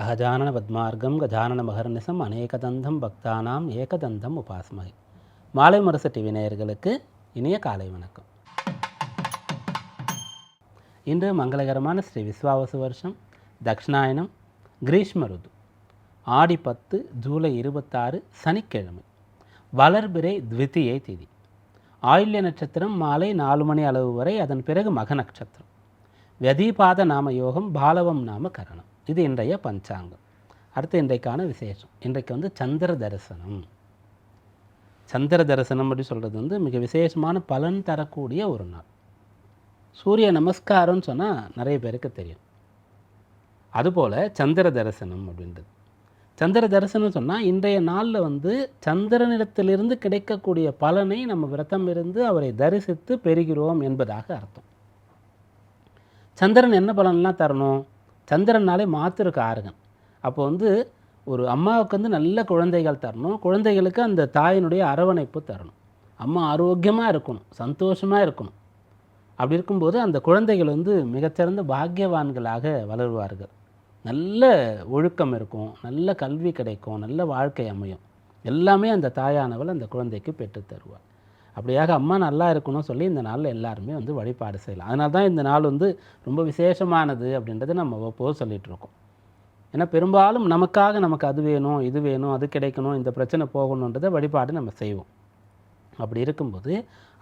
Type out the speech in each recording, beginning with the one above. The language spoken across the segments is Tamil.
அகஜானன பத்மார்க்கம் கஜானன மகர்நிசம் அநேகதந்தம் பக்தானாம் ஏகதந்தம் உபாசமகி மாலை முரசு டிவி நேயர்களுக்கு இனிய காலை வணக்கம். இன்று மங்களகரமான ஸ்ரீ விஸ்வாவசு வருஷம் தக்ஷணாயனம் கிரீஷ்ம ருது. ஆடி பத்து ஜூலை இருபத்தாறு சனிக்கிழமை. வளர்பிறை த்விதியை திதி. ஆயுள்ய நட்சத்திரம் மாலை நாலு மணி அளவு வரை அதன் பிறகு மக நட்சத்திரம் வெதிபாத நாம யோகம் பாலவம் நாம கரணம். இது இன்றைய பஞ்சாங்கம். அடுத்து இன்றைக்கான விசேஷம். இன்றைக்கு வந்து சந்திர தரிசனம். சந்திர தரிசனம் அப்படி சொல்கிறது வந்து மிக விசேஷமான பலன் தரக்கூடிய ஒரு நாள். சூரிய நமஸ்காரம்னு சொன்னால் நிறைய பேருக்கு தெரியும். அதுபோல் சந்திர தரிசனம் அப்படின்றது. சந்திர தரிசனம் சொன்னால் இன்றைய நாளில் வந்து சந்திரனிடத்திலிருந்து கிடைக்கக்கூடிய பலனை நம்ம விரதம் இருந்து அவரை தரிசித்து பெறுகிறோம் என்பதாக அர்த்தம். சந்திரன் என்ன பலன்லாம் தரணும்? சந்திரனாலே மாத்திருக்கு ஆறுகன் அப்போ வந்து ஒரு அம்மாவுக்கு வந்து நல்ல குழந்தைகள் தரணும். குழந்தைகளுக்கு அந்த தாயினுடைய அரவணைப்பு தரணும். அம்மா ஆரோக்கியமாக இருக்கணும் சந்தோஷமாக இருக்கணும். அப்படி இருக்கும்போது அந்த குழந்தைகள் வந்து மிகச்சிறந்த பாக்கியவான்களாக வளருவார்கள். நல்ல ஒழுக்கம் இருக்கும் நல்ல கல்வி கிடைக்கும் நல்ல வாழ்க்கை அமையும். எல்லாமே அந்த தாயானவள் அந்த குழந்தைக்கு பெற்றுத்தருவாள் அப்படியாக அம்மா நல்லா இருக்கணும்னு சொல்லி இந்த நாளில் எல்லாருமே வந்து வழிபாடு செய்யலாம். அதனால தான் இந்த நாள் வந்து ரொம்ப விசேஷமானது அப்படின்றது நம்ம அவ்வப்போது சொல்லிகிட்டு இருக்கோம். ஏன்னா பெரும்பாலும் நமக்காக நமக்கு அது வேணும் இது வேணும் அது கிடைக்கணும் இந்த பிரச்சனை போகணுன்றதை வழிபாடு நம்ம செய்வோம். அப்படி இருக்கும்போது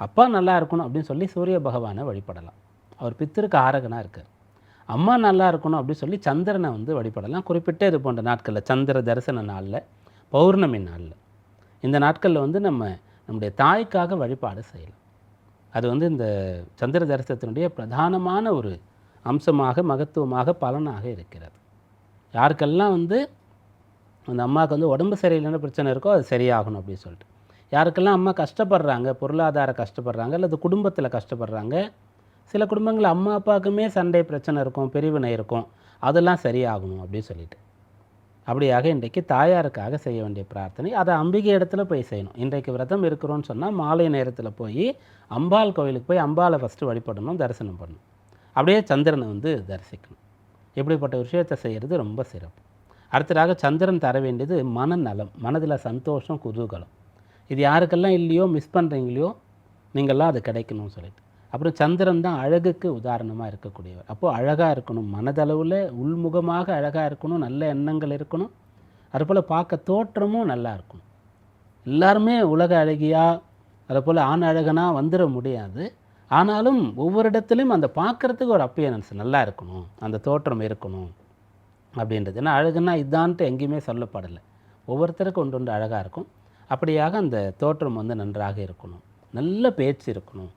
அப்பா நல்லா இருக்கணும் அப்படின்னு சொல்லி சூரிய பகவானை வழிபடலாம். அவர் பித்திருக்கு ஆரகனாக இருக்கார். அம்மா நல்லா இருக்கணும் அப்படின்னு சொல்லி சந்திரனை வந்து வழிபடலாம். குறிப்பிட்ட இது போன்ற நாட்களில் சந்திர தரிசன நாளில் பௌர்ணமி நாளில். இந்த நாட்களில் வந்து நம்ம நம்முடைய தாய்க்காக வழிபாடு செய்யலாம். அது வந்து இந்த சந்திர தரிசனத்தினுடைய பிரதானமான ஒரு அம்சமாக மகத்துவமாக பலனாக இருக்கிறது. யாருக்கெல்லாம் வந்து அந்த அம்மாவுக்கு வந்து உடம்பு சரியில்லைன்னு பிரச்சனை இருக்கோ அது சரியாகணும் அப்படின்னு சொல்லிட்டு. யாருக்கெல்லாம் அம்மா கஷ்டப்படுறாங்க பொருளாதார கஷ்டப்படுறாங்க அல்லது குடும்பத்தில் கஷ்டப்படுறாங்க சில குடும்பங்கள் அம்மா அப்பாவுக்குமே சண்டை பிரச்சனை இருக்கும் பிரிவினை இருக்கும் அதெல்லாம் சரியாகணும் அப்படின்னு சொல்லிட்டு. அப்படியாக இன்றைக்கு தாயாருக்காக செய்ய வேண்டிய பிரார்த்தனை. அதை அம்பிகை இடத்துல போய் செய்யணும். இன்றைக்கு விரதம் இருக்கிறோன்னு சொன்னால் மாலை நேரத்தில் போய் அம்பாள் கோவிலுக்கு போய் அம்பாளை ஃபஸ்ட்டு வழிபடணும் தரிசனம் பண்ணணும். அப்படியே சந்திரனை வந்து தரிசிக்கணும். இப்படிப்பட்ட விஷயத்தை செய்கிறது ரொம்ப சிறப்பு. அடுத்ததாக சந்திரன் தர வேண்டியது மனநலம் மனதில் சந்தோஷம் குதூகலம். இது யாருக்கெல்லாம் இல்லையோ மிஸ் பண்ணுறீங்களோ நீங்கள்லாம் அது கிடைக்கணும்னு சொல்லிட்டு. அப்புறம் சந்திரன் தான் அழகுக்கு உதாரணமாக இருக்கக்கூடியவர். அப்போது அழகாக இருக்கணும். மனதளவில் உள்முகமாக அழகாக இருக்கணும். நல்ல எண்ணங்கள் இருக்கணும். அதுபோல் பார்க்க தோற்றமும் நல்லா இருக்கணும். எல்லாருமே உலக அழகியாக அதுபோல் ஆண் அழகனா வந்துட முடியாது. ஆனாலும் ஒவ்வொரு இடத்துலையும் அந்த பார்க்குறதுக்கு ஒரு அப்பியரன்ஸ் நல்லா இருக்கணும். அந்த தோற்றம் இருக்கணும் அப்படின்றது. ஏன்னா அழகுன்னா இதான்ட்டு எங்கேயுமே சொல்லப்படலை. ஒவ்வொருத்தருக்கும் ஒன்று ஒன்று அழகாக இருக்கும். அப்படியாக அந்த தோற்றம் வந்து நன்றாக இருக்கணும். நல்ல பேச்சு இருக்கணும்.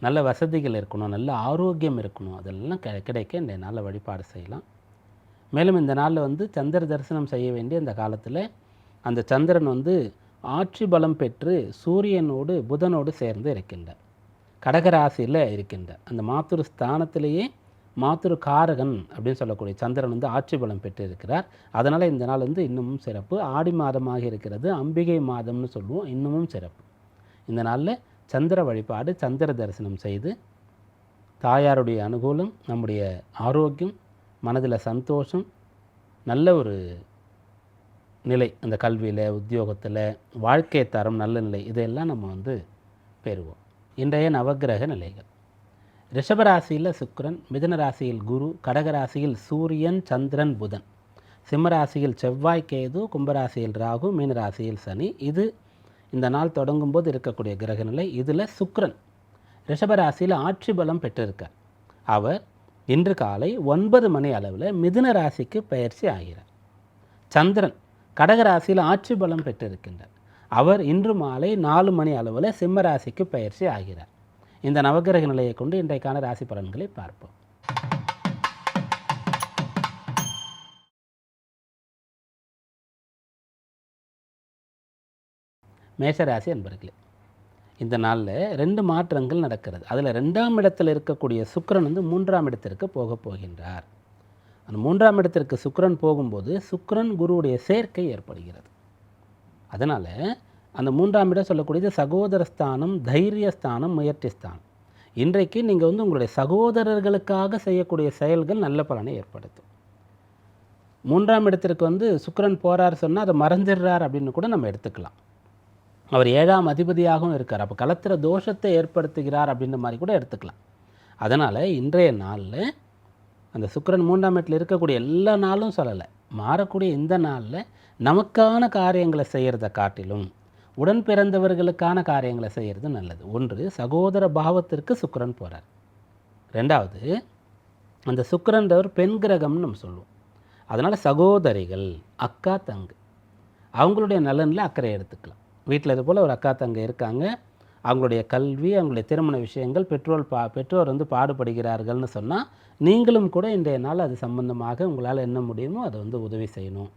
நல்ல வசதிகள் இருக்கணும் நல்ல ஆரோக்கியம் இருக்கணும். அதெல்லாம் கி கிடைக்க இந்த நாளில் வழிபாடு செய்யலாம். மேலும் இந்த நாளில் வந்து சந்திர தரிசனம் செய்ய வேண்டிய இந்த காலத்தில் அந்த சந்திரன் வந்து ஆட்சி பலம் பெற்று சூரியனோடு புதனோடு சேர்ந்து இருக்கின்றார். கடகராசியில் இருக்கின்றார். அந்த மாத்துரு ஸ்தானத்திலேயே மாத்துரு காரகன் அப்படின்னு சொல்லக்கூடிய சந்திரன் வந்து ஆட்சி பலம் பெற்று இருக்கிறார். அதனால் இந்த நாள் வந்து இன்னமும் சிறப்பு. ஆடி மாதமாக இருக்கிறது அம்பிகை மாதம்னு சொல்லுவோம் இன்னமும் சிறப்பு. இந்த நாளில் சந்திர வழிபாடு சந்திர தரிசனம் செய்து தாயாருடைய அனுகூலம் நம்முடைய ஆரோக்கியம் மனதில் சந்தோஷம் நல்ல ஒரு நிலை அந்த கல்வியில் உத்தியோகத்தில் வாழ்க்கை தரம் நல்ல நிலை இதையெல்லாம் நம்ம வந்து பெறுவோம். இன்றைய நவக்கிரக நிலைகள். ரிஷபராசியில் சுக்கரன் மிதன ராசியில் குரு கடகராசியில் சூரியன் சந்திரன் புதன். சிம்மராசியில் செவ்வாய் கேது கும்பராசியில் ராகு மீனராசியில் சனி. இது இந்த நாள் தொடங்கும் போது இருக்கக்கூடிய கிரகநிலை இதில் சுக்ரன். ரிஷபராசியில் ஆட்சி பலம் பெற்றிருக்கார். அவர் இன்று காலை ஒன்பது மணி அளவில் மிதுன ராசிக்கு பயிற்சி ஆகிறார். சந்திரன் கடகராசியில் ஆட்சி பலம் பெற்றிருக்கின்றார். அவர் இன்று மாலை நாலு மணி அளவில் சிம்ம ராசிக்கு பயிற்சி ஆகிறார். இந்த நவகிரக நிலையை கொண்டு இன்றைக்கான ராசி பலன்களை பார்ப்போம். மேஷராசி என்பர்களே இந்த நாளில் ரெண்டு மாற்றங்கள் நடக்கிறது. அதில் ரெண்டாம் இடத்தில் இருக்கக்கூடிய சுக்கரன் வந்து மூன்றாம் இடத்திற்கு போக போகின்றார். அந்த மூன்றாம் இடத்திற்கு சுக்கிரன் போகும்போது சுக்கரன் குருவுடைய சேர்க்கை ஏற்படுகிறது. அதனால் அந்த மூன்றாம் இடம் சொல்லக்கூடியது சகோதரஸ்தானம் தைரியஸ்தானம் முயற்சிஸ்தானம் முயற்சி ஸ்தானம். இன்றைக்கு நீங்கள் வந்து உங்களுடைய சகோதரர்களுக்காக செய்யக்கூடிய செயல்கள் நல்ல பலனை ஏற்படுத்தும். மூன்றாம் இடத்திற்கு வந்து சுக்கரன் போகிறார் சொன்னால் அதை மறைஞ்சிடுறார் அப்படின்னு கூட நம்ம எடுத்துக்கலாம். அவர் ஏழாம் அதிபதியாகவும் இருக்கார். அப்போ கலத்திர தோஷத்தை ஏற்படுத்துகிறார் அப்படின்ற மாதிரி கூட எடுத்துக்கலாம். அதனால் இன்றைய நாளில் அந்த சுக்கரன் மூன்றாம் இடத்தில் இருக்கக்கூடிய எல்லா நாளும் சொல்லலை. மாறக்கூடிய இந்த நாளில் நமக்கான காரியங்களை செய்கிறத காட்டிலும் உடன் பிறந்தவர்களுக்கான காரியங்களை செய்கிறது நல்லது. ஒன்று சகோதர பாவத்திற்கு சுக்கரன் போகிறார் ரெண்டாவது அந்த சுக்கரன்றவர் பெண் கிரகம்னு நம்ம சொல்லுவோம். அதனால் சகோதரிகள் அக்கா தங்கு அவங்களுடைய நலனில் அக்கறை எடுத்துக்கலாம். வீட்டில் இது போல் ஒரு அக்கா தங்க இருக்காங்க. அவங்களுடைய கல்வி அவங்களுடைய திருமண விஷயங்கள் பெற்றோர் பா பெற்றோர் வந்து பாடுபடுகிறார்கள்னு சொன்னால் நீங்களும் கூட இன்றைய நாள் அது சம்பந்தமாக உங்களால் என்ன முடியுமோ அதை வந்து உதவி செய்யணும்.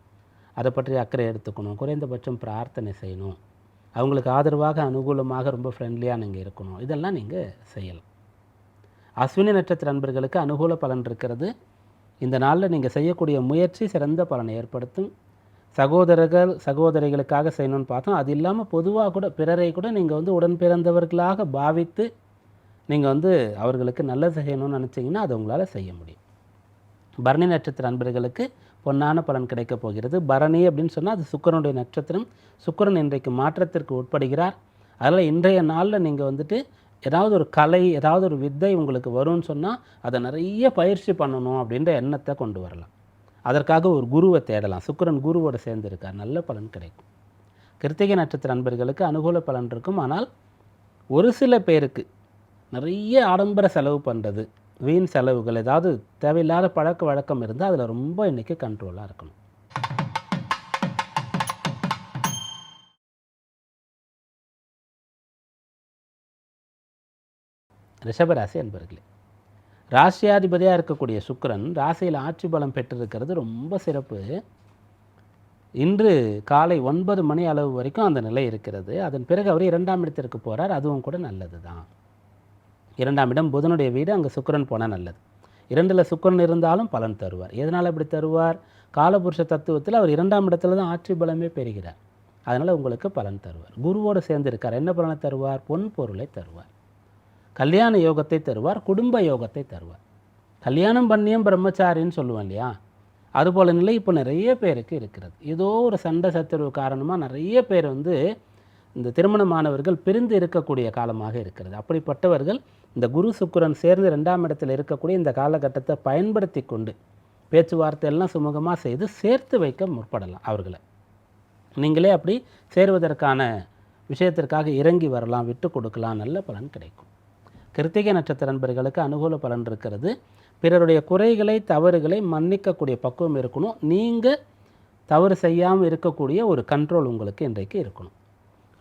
அதை பற்றி அக்கறை எடுத்துக்கணும். குறைந்தபட்சம் பிரார்த்தனை செய்யணும். அவங்களுக்கு ஆதரவாக அனுகூலமாக ரொம்ப ஃப்ரெண்ட்லியாக நீங்கள் இருக்கணும். இதெல்லாம் நீங்கள் செய்யலாம். அஸ்வினி நட்சத்திர நண்பர்களுக்கு அனுகூல பலன் இருக்கிறது. இந்த நாளில் நீங்கள் செய்யக்கூடிய முயற்சி சிறந்த பலனை ஏற்படுத்தும். சகோதரர்கள் சகோதரிகளுக்காக செய்யணும்னு பார்த்தோம். அது இல்லாமல் பொதுவாக கூட பிறரை கூட நீங்கள் வந்து உடன் பிறந்தவர்களாக பாவித்து நீங்கள் வந்து அவர்களுக்கு நல்லது செய்யணும்னு நினச்சிங்கன்னா அது உங்களால் செய்ய முடியும். பரணி நட்சத்திர அன்பர்களுக்கு பொன்னான பலன் கிடைக்கப் போகிறது. பரணி அப்படின்னு சொன்னால் அது சுக்கிரனுடைய நட்சத்திரம். சுக்கிரன் இன்றைக்கு மாற்றத்திற்கு உட்படுகிறார். அதில் இன்றைய நாளில் நீங்கள் வந்துட்டு ஏதாவது ஒரு கலை ஏதாவது ஒரு வித்தை உங்களுக்கு வரும்னு சொன்னால் அதை நிறைய பயிற்சி பண்ணணும் அப்படின்ற எண்ணத்தை கொண்டு வரலாம். அதற்காக ஒரு குருவை தேடலாம். சுக்கரன் குருவோடு சேர்ந்து இருக்கார் நல்ல பலன் கிடைக்கும். கிருத்திகை நட்சத்திர நண்பர்களுக்கு அனுகூல பலன் இருக்கும். ஆனால் ஒரு சில பேருக்கு நிறைய ஆடம்பர செலவு பண்ணுறது வீண் செலவுகள் ஏதாவது தேவையில்லாத பழக்க வழக்கம் இருந்தால் அதில் ரொம்ப இன்றைக்கி கண்ட்ரோலாக இருக்கணும். ரிஷபராசி அன்பர்களே ராசியாதிபதியாக இருக்கக்கூடிய சுக்கரன் ராசியில் ஆட்சி பலம் பெற்றிருக்கிறது ரொம்ப சிறப்பு. இன்று காலை ஒன்பது மணி அளவு வரைக்கும் அந்த நிலை இருக்கிறது. அதன் பிறகு அவர் இரண்டாம் இடத்திற்கு போகிறார் அதுவும் கூட நல்லது தான் இரண்டாம் இடம் புதனுடைய வீடு. அங்கே சுக்கிரன் போனால் நல்லது. இரண்டில் சுக்கிரன் இருந்தாலும் பலன் தருவார். எதனால் அப்படி தருவார்? காலபுருஷ தத்துவத்தில் அவர் இரண்டாம் இடத்துல தான் ஆட்சி பலமே பெறுகிறார். அதனால் உங்களுக்கு பலன் தருவார். குருவோடு சேர்ந்திருக்கார். என்ன பலனை தருவார்? பொன் பொருளை தருவார். கல்யாண யோகத்தை தருவார் குடும்ப யோகத்தை தருவார். கல்யாணம் பண்ணியும் பிரம்மச்சாரின்னு சொல்லுவேன் இல்லையா? அதுபோல் நிலை இப்போ நிறைய பேருக்கு இருக்கிறது. ஏதோ ஒரு சண்டை சச்சரவு காரணமாக நிறைய பேர் வந்து இந்த திருமணமானவர்கள் பிரிந்து இருக்கக்கூடிய காலமாக இருக்கிறது. அப்படிப்பட்டவர்கள் இந்த குரு சுக்கிரன் சேர்ந்து ரெண்டாம் இடத்தில் இருக்கக்கூடிய இந்த காலகட்டத்தை பயன்படுத்தி கொண்டு பேச்சுவார்த்தையெல்லாம் சுமூகமாக செய்து சேர்த்து வைக்க முற்படலாம் அவர்களை. நீங்களே அப்படி சேருவதற்கான விஷயத்திற்காக இறங்கி வரலாம் விட்டு கொடுக்கலாம் நல்ல பலன் கிடைக்கும். கிருத்திகை நட்சத்திர நண்பர்களுக்கு அனுகூல பலன் இருக்கிறது. பிறருடைய குறைகளை தவறுகளை மன்னிக்கக்கூடிய பக்குவம் இருக்கணும். நீங்கள் தவறு செய்யாமல் இருக்கக்கூடிய ஒரு கண்ட்ரோல் உங்களுக்கு இன்றைக்கு இருக்கணும்.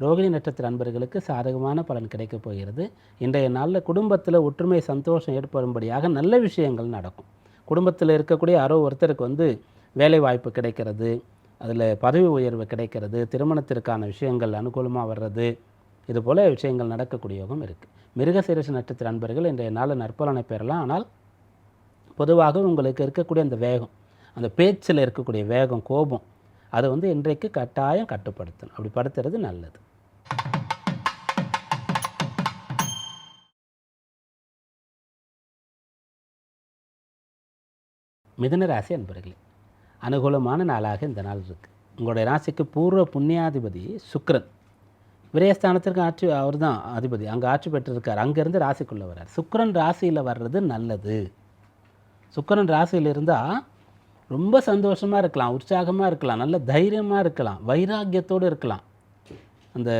ரோகிணி நட்சத்திர அன்பர்களுக்கு சாதகமான பலன் கிடைக்கப் போகிறது. இன்றைய நாளில் குடும்பத்தில் ஒற்றுமை சந்தோஷம் ஏற்படும்படியாக நல்ல விஷயங்கள் நடக்கும். குடும்பத்தில் இருக்கக்கூடிய யாரோ ஒருத்தருக்கு வந்து வேலை வாய்ப்பு கிடைக்கிறது. அதில் பதவி உயர்வு கிடைக்கிறது. திருமணத்திற்கான விஷயங்கள் அனுகூலமாக வர்றது. இது போல் விஷயங்கள் நடக்கக்கூடிய யோகம் இருக்குது மிருகசீரிஷ நட்சத்திர அன்பர்கள் இன்றைய நாளில் நற்பலனை பெறலாம். ஆனால் பொதுவாக உங்களுக்கு இருக்கக்கூடிய அந்த வேகம் அந்த பேச்சில் இருக்கக்கூடிய வேகம் கோபம் அதை வந்து இன்றைக்கு கட்டாயம் கட்டுப்படுத்தணும். அப்படி படுத்துறது நல்லது. மிதுன ராசி அன்பர்களே அனுகூலமான நாளாக இந்த நாள் இருக்குது உங்களுடைய ராசிக்கு பூர்வ புண்ணியாதிபதி சுக்ரன் விரயஸ்தானத்திற்கு ஆட்சி அவர் தான் அதிபதி. அங்கே ஆட்சி பெற்றிருக்கார். அங்கேருந்து ராசிக்குள்ளே வர்றார். சுக்கிரன் ராசியில் வர்றது நல்லது. சுக்கிரன் ராசியில் இருந்தால் ரொம்ப சந்தோஷமாக இருக்கலாம் உற்சாகமாக இருக்கலாம் நல்ல தைரியமாக இருக்கலாம் வைராக்கியத்தோடு இருக்கலாம். அந்த